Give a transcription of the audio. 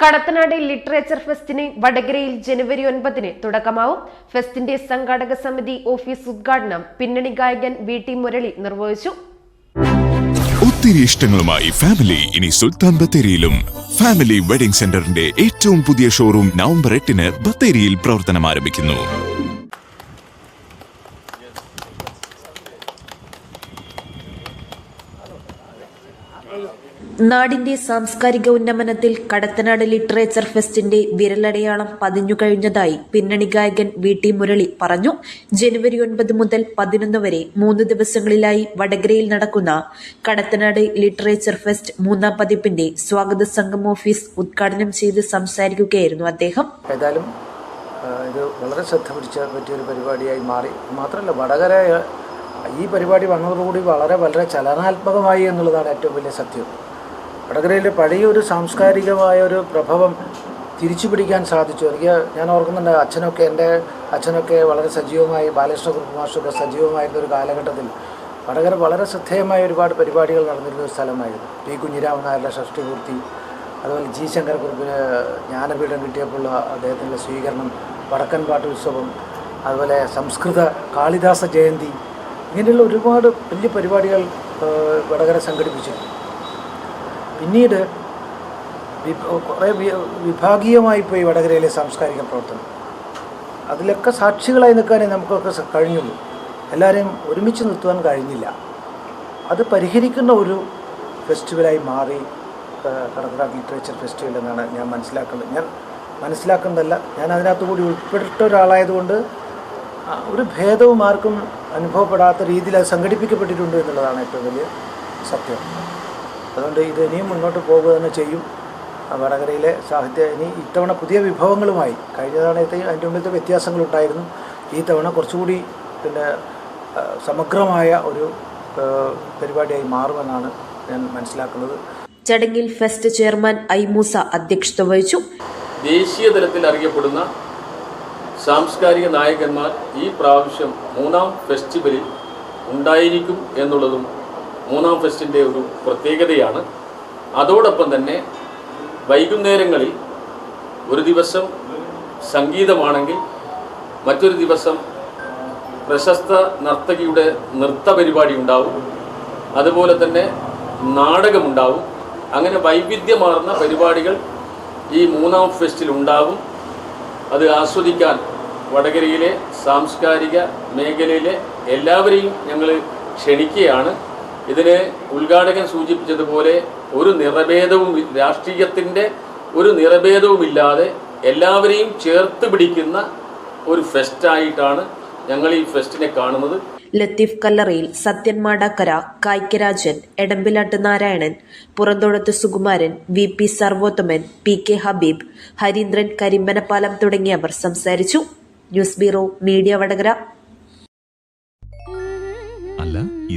Kadathanad literature ഫെസ്റ്റിന് വടകരയിൽ ജനുവരി ഒൻപതിന് തുടക്കമാവും. ഫെസ്റ്റിന്റെ സംഘാടക സമിതി ഓഫീസ് ഉദ്ഘാടനം പിന്നണി ഗായകൻ വി ടി മുരളി നിർവഹിച്ചു. ഒത്തിരി ഇഷ്ടങ്ങളുമായി ഫാമിലി ഇനി സുൽത്താൻ ബത്തേരിയിലും. ഫാമിലി വെഡിംഗ് സെന്ററിന്റെ ഏറ്റവും പുതിയ ഷോറൂം നവംബർ എട്ടിന് ബത്തേരിയിൽ പ്രവർത്തനം ആരംഭിക്കുന്നു. നാടിന്റെ സാംസ്കാരിക ഉന്നമനത്തിൽ കടത്തനാട് ലിറ്ററേച്ചർ ഫെസ്റ്റിന്റെ വിരലടയാളം പതിഞ്ഞു കഴിഞ്ഞതായി പിന്നണി ഗായകൻ വി ടി മുരളി പറഞ്ഞു. ജനുവരി ഒൻപത് മുതൽ പതിനൊന്ന് വരെ മൂന്ന് ദിവസങ്ങളിലായി വടകരയിൽ നടക്കുന്ന കടത്തനാട് ലിറ്ററേച്ചർ ഫെസ്റ്റ് മൂന്നാം പതിപ്പിന്റെ സ്വാഗത സംഘം ഓഫീസ് ഉദ്ഘാടനം ചെയ്ത് സംസാരിക്കുകയായിരുന്നു അദ്ദേഹം. ഏതായാലും ഇത് വളരെ ശ്രദ്ധ പിടിച്ച പറ്റിയൊരു പരിപാടിയായി മാറി. മാത്രമല്ല വടകര ഈ പരിപാടി വന്നതോടുകൂടി വളരെ വളരെ ചലനാത്മകമായി എന്നുള്ളതാണ് ഏറ്റവും വലിയ സത്യം. വടകരയിലെ പഴയ ഒരു സാംസ്കാരികമായ ഒരു പ്രഭവം തിരിച്ചു പിടിക്കാൻ സാധിച്ചു. എനിക്ക് ഞാൻ ഓർക്കുന്നുണ്ട് അച്ഛനൊക്കെ എന്റെ അച്ഛനൊക്കെ വളരെ സജീവമായി ബാലകൃഷ്ണ കുർമാഷൊക്കെ സജീവമായിരുന്ന ഒരു കാലഘട്ടത്തിൽ വടകര വളരെ ശ്രദ്ധേയമായ ഒരുപാട് പരിപാടികൾ നടന്നിരുന്ന ഒരു സ്ഥലമായിരുന്നു. പി കുഞ്ഞിരാമൻ നായരുടെ ഷഷ്ടിപൂർത്തി അതുപോലെ ജി ശങ്കരക്കുറുപ്പിന് ജ്ഞാനപീഠം കിട്ടിയപ്പോൾ അദ്ദേഹത്തിന്റെ സ്വീകരണം വടക്കൻ പാട്ട് ഉത്സവം അതുപോലെ സംസ്കൃത കാളിദാസ ജയന്തി ഇങ്ങനെയുള്ള ഒരുപാട് വലിയ പരിപാടികൾ വടകര സംഘടിപ്പിച്ചിരുന്നു. പിന്നീട് കുറേ വിഭാഗീയമായി പോയി വടകരയിലെ സാംസ്കാരിക പ്രവർത്തനം. അതിലൊക്കെ സാക്ഷികളായി നിൽക്കാനേ നമുക്കൊക്കെ കഴിഞ്ഞുള്ളൂ. എല്ലാവരെയും ഒരുമിച്ച് നിർത്തുവാൻ കഴിഞ്ഞില്ല. അത് പരിഹരിക്കുന്ന ഒരു ഫെസ്റ്റിവലായി മാറി കടത്തനാട് ലിറ്ററേച്ചർ ഫെസ്റ്റിവൽ എന്നാണ് ഞാൻ മനസ്സിലാക്കുന്നത്. ഞാൻ മനസ്സിലാക്കുന്നതല്ല ഞാൻ അതിനകത്ത് കൂടി ഉൾപ്പെട്ട ഒരാളായതുകൊണ്ട് ഒരു ഭേദവും ആർക്കും അനുഭവപ്പെടാത്ത രീതിയിൽ അത് സംഘടിപ്പിക്കപ്പെട്ടിട്ടുണ്ട് എന്നുള്ളതാണ് ഏറ്റവും വലിയ സത്യം. അതുകൊണ്ട് ഇത് ഇനിയും മുന്നോട്ട് പോകുക തന്നെ ചെയ്യും. വടകരയിലെ സാഹിത്യ ഇനി ഇത്തവണ പുതിയ വിഭവങ്ങളുമായി കഴിഞ്ഞ തവണത്തെ അതിന്റെ മുമ്പത്തെ വ്യത്യാസങ്ങളുണ്ടായിരുന്നു. ഈ തവണ കുറച്ചുകൂടി പിന്നെ സമഗ്രമായ ഒരു പരിപാടിയായി മാറുമെന്നാണ് ഞാൻ മനസ്സിലാക്കുന്നത്. ചടങ്ങിൽ ഫെസ്റ്റ് ചെയർമാൻ ഐ മൂസ അധ്യക്ഷത വഹിച്ചു. ദേശീയ തലത്തിൽ അറിയപ്പെടുന്ന സാംസ്കാരിക നായകന്മാർ ഈ പ്രാവശ്യം മൂന്നാം ഫെസ്റ്റിവലിൽ ഉണ്ടായിരിക്കും എന്നുള്ളതും മൂന്നാം ഫെസ്റ്റിന്റെ ഒരു പ്രത്യേകതയാണ്. അതോടൊപ്പം തന്നെ വൈകുന്നേരങ്ങളിൽ ഒരു ദിവസം സംഗീതമാണെങ്കിൽ മറ്റൊരു ദിവസം പ്രശസ്ത നർത്തകിയുടെ നൃത്ത പരിപാടി ഉണ്ടാവും. അതുപോലെ തന്നെ നാടകമുണ്ടാവും അങ്ങനെ വൈവിധ്യമാർന്ന പരിപാടികൾ ഈ മൂന്നാം ഫെസ്റ്റിൽ ഉണ്ടാവും. അത് ആസ്വദിക്കാൻ വടകരയിലെ സാംസ്കാരിക മേഖലയിലെ എല്ലാവരെയും ഞങ്ങൾ ക്ഷണിക്കുകയാണ്. ഇതിന് ഉദ്ഘാടകൻ സൂചിപ്പിച്ചതുപോലെ ഒരു നിറഭേദവും രാഷ്ട്രീയത്തിന്റെ ഒരു നിറഭേദവുമില്ലാതെ എല്ലാവരെയും ചേർത്ത് പിടിക്കുന്ന ഒരു ഫെസ്റ്റായിട്ടാണ് ഞങ്ങൾ ഈ ഫെസ്റ്റിനെ കാണുന്നത്. ലത്തീഫ് കല്ലറയിൽ Sathyan Madakkara Kaykkarajan Edampilatt Narayanan Purathodath Sukumaran V P Sarvothaman P K Habeeb Hareendran Karimbanappalam തുടങ്ങിയവർ സംസാരിച്ചു. News bureau media Vadakara.